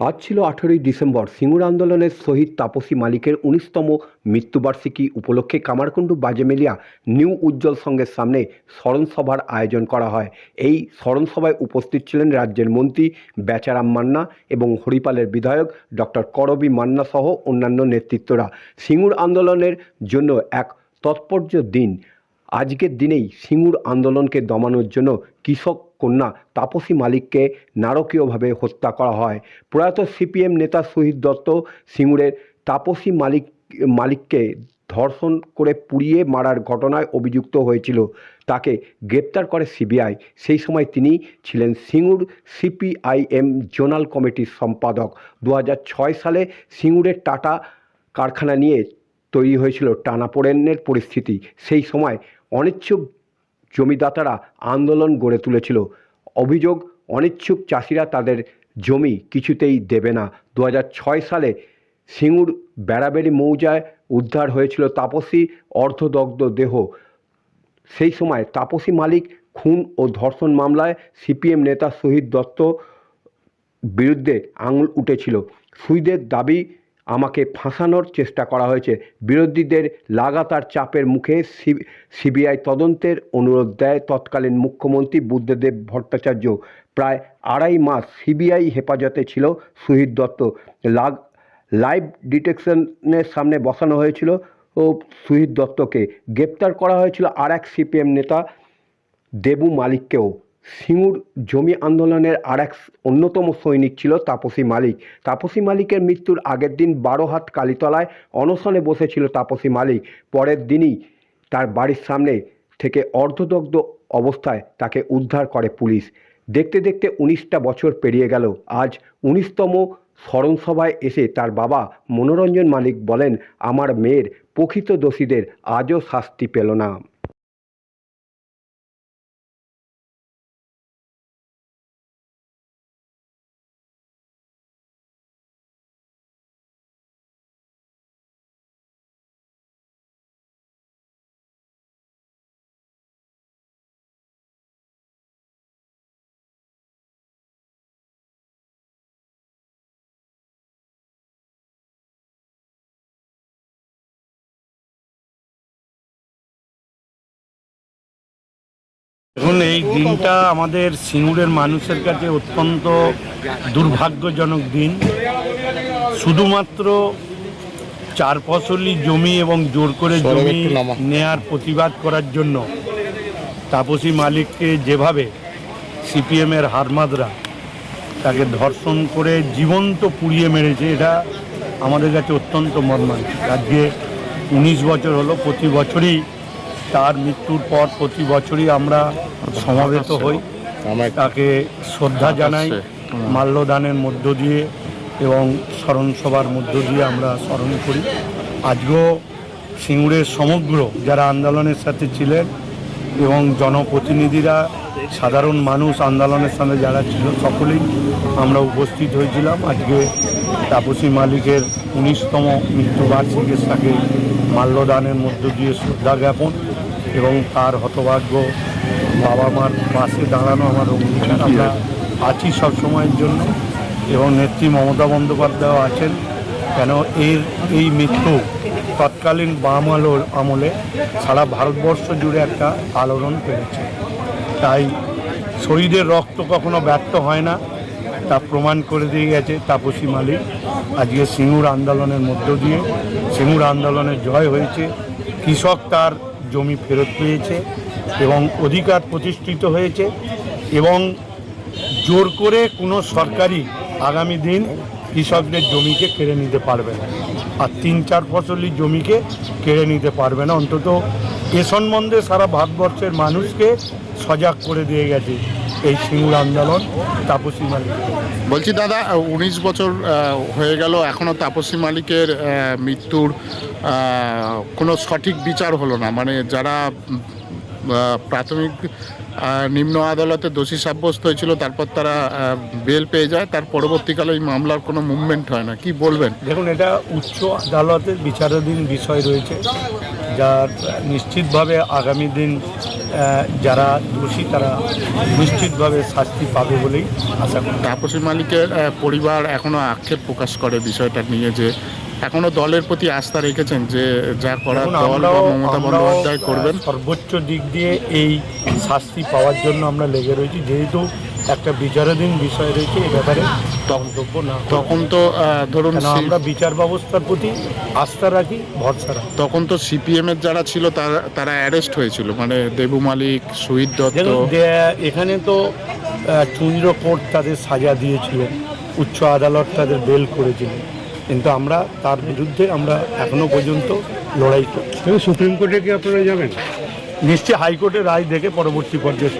আজ ছিল আঠেরোই ডিসেম্বর। সিঙ্গুর আন্দোলনের শহীদ তাপসী মালিকের উনিশতম মৃত্যুবার্ষিকী উপলক্ষে কামারকুণ্ডু বাজেমেলিয়া নিউ উজ্জ্বল সংঘের সামনে স্মরণসভার আয়োজন করা হয়। এই স্মরণসভায় উপস্থিত ছিলেন রাজ্যের মন্ত্রী বেচারাম মান্না এবং হরিপালের বিধায়ক ডক্টর করবি মান্না সহ অন্যান্য নেতৃত্বরা। সিঙ্গুর আন্দোলনের জন্য এক তৎপর্য দিন। আজকের দিনেই সিঙ্গুর আন্দোলনকে দমানোর জন্য কৃষক কন্যা তাপসী মালিককে নারকীয়ভাবে হত্যা করা হয়। প্রয়াত সিপিএম নেতা শহীদ দত্ত সিঙ্গুরের তাপসী মালিক, মালিককে ধর্ষণ করে পুড়িয়ে মারার ঘটনায় অভিযুক্ত হয়েছিল। তাকে গ্রেপ্তার করে সিবিআই। সেই সময় তিনি ছিলেন সিঙ্গুর সিপিআইএম জোনাল কমিটির সম্পাদক। দু হাজার ছয় সালে সিঙ্গুরের টাটা কারখানা নিয়ে তৈরি হয়েছিল টানাপোড়েনের পরিস্থিতি। সেই সময় অনিচ্ছুক জমিদাতারা আন্দোলন গড়ে তুলেছিল। অভিযোগ, অনিচ্ছুক চাষিরা তাদের জমি কিছুতেই দেবে না। দু হাজার ছয় সালে সিঙ্গুর বেড়াবেড়ি মৌজায় উদ্ধার হয়েছিল তাপসী অর্ধদগ্ধ দেহ। সেই সময় তাপসী মালিক খুন ও ধর্ষণ মামলায় সিপিএম নেতা শহীদ দত্ত বিরুদ্ধে আঙুল উঠেছিল। সুইদের দাবি আমাকে ফাঁসানোর চেষ্টা করা হয়েছে। বিরোধীদের লাগাতার চাপের মুখে সিবিআই তদন্তের অনুরোধ দেয় তৎকালীন মুখ্যমন্ত্রী বুদ্ধদেব ভট্টাচার্য। প্রায় আড়াই মাস সিবিআই হেফাজতে ছিল সুহিত দত্ত। লাগ, লাইভ ডিটেকশনের সামনে বসানো হয়েছিল ও সুহিত দত্তকে। গ্রেপ্তার করা হয়েছিল আর এক সিপিএম নেতা দেবু মালিককেও। সিঙ্গুর জমি আন্দোলনের আর এক অন্যতম সৈনিক ছিল তাপসী মালিক। তাপসী মালিকের মৃত্যুর আগের দিন বারো হাত কালীতলায় অনশনে বসেছিল তাপসী মালিক। পরের দিনই তার বাড়ির সামনে থেকে অর্ধদগ্ধ অবস্থায় তাকে উদ্ধার করে পুলিশ। দেখতে দেখতে উনিশটা বছর পেরিয়ে গেল। আজ উনিশতম স্মরণসভায় এসে তার বাবা মনোরঞ্জন মালিক বলেন, আমার মেয়ের প্রকৃত দোষীদের আজও শাস্তি পেল না। দেখুন এই দিনটা আমাদের সিঙ্গুরের মানুষের কাছে অত্যন্ত দুর্ভাগ্যজনক দিন। শুধুমাত্র চার ফসলি জমি এবং জোর করে জমি নেয়ার প্রতিবাদ করার জন্য তাপসী মালিককে যেভাবে সিপিএমের হারমাদরা তাকে ধর্ষণ করে জীবন্ত পুড়িয়ে মেরেছে এটা আমাদের কাছে অত্যন্ত মর্মান্তিক। আজকে উনিশ বছর হলো প্রতি বছরই তার মৃত্যুর পর প্রতি বছরই আমরা সমাবেত হই। তাকে শ্রদ্ধা জানাই মাল্যদানের মধ্য দিয়ে এবং স্মরণ সভার মধ্য দিয়ে আমরা স্মরণ করি। আজকেও সিঙ্গুরের সমগ্র যারা আন্দোলনের সাথে ছিলেন এবং জনপ্রতিনিধিরা সাধারণ মানুষ আন্দোলনের সাথে যারা ছিল সকলেই আমরা উপস্থিত হয়েছিলাম। আজকে তাপসী মালিকের উনিশতম মৃত্যুবার্ষিকীর তাকে মাল্যদানের মধ্য দিয়ে শ্রদ্ধা জ্ঞাপন। এবং তার হতভাগ্য বাবা মার পাশে দাঁড়ানো আমার অঙ্গীকার। আমরা আছি? সবসময়ের জন্য এবং নেত্রী মমতা বন্দ্যোপাধ্যায়ও আছেন। কেন এর এই মৃত্যু তৎকালীন বাম আলোর আমলে সারা ভারতবর্ষ জুড়ে একটা আলোড়ন পেয়েছে। তাই শহীদের রক্ত কখনো ব্যর্থ হয় না। তা প্রমাণ করে দিয়ে গেছে তাপসী মালিক। আজকে সিঙ্গুর আন্দোলনের মধ্য দিয়ে সিঙ্গুর আন্দোলনের জয় হয়েছে। কৃষক তার জমি ফেরত পেয়েছে এবং অধিকার প্রতিষ্ঠিত হয়েছে এবং জোর করে কোনো সরকারি আগামী দিন কৃষকদের জমিকে কেড়ে নিতে পারবে না। আর তিন চার ফসলি জমিকে কেড়ে নিতে পারবে না। অন্তত এ সম্বন্ধে সারা ভারতবর্ষের মানুষকে সজাগ করে দিয়ে গেছে। এই সিঙ্গুর আন্দোলন তাপসী মালিক। বলছি দাদা উনিশ বছর হয়ে গেল এখনও তাপসী মালিকের মৃত্যুর কোনো সঠিক বিচার হলো না। মানে যারা প্রাথমিক নিম্ন আদালতে দোষী সাব্যস্ত হয়েছিল তারপর তারা বেল পেয়ে যায় তার পরবর্তীকালে এই মামলার কোনো মুভমেন্ট হয় না। কি বলবেন? দেখুন এটা উচ্চ আদালতের বিচারাধীন বিষয় রয়েছে যার নিশ্চিতভাবে আগামী দিন যারা দোষী তারা নিশ্চিতভাবে শাস্তি পাবে বলেই আশা করি। তাপসী মালিকের পরিবার এখনও আক্ষেপ প্রকাশ করে বিষয়টা নিয়ে যে এখনও দলের প্রতি আস্থা রেখেছেন যে যা করার দল বা মমতা বন্দ্যোপাধ্যায় করবেন। সর্বোচ্চ দিক দিয়ে এই শাস্তি পাওয়ার জন্য আমরা লেগে রয়েছি। যেহেতু একটা বিচারাধীন বিষয় রয়েছে এ ব্যাপারে মন্তব্য না তখন তো ধরুন আমরা বিচার ব্যবস্থার প্রতি আস্থা রাখি ভরসা রাখি। তখন তো সিপিএম এর যারা ছিল তারা তারা অ্যারেস্ট হয়েছিল। মানে দেবু মালিক শহীদ দত্ত। এখানে তো চুন্দ্র কোর্ট তাদের সাজা দিয়েছিলেন উচ্চ আদালত তাদের বেল করেছিলেন কিন্তু আমরা তার বিরুদ্ধে আমরা এখনও পর্যন্ত লড়াই করছি। সুপ্রিম কোর্টে কি আপনারা যাবেন? নিশ্চয়ই হাইকোর্টের রায় দেখে পরবর্তী পর্যায়ে।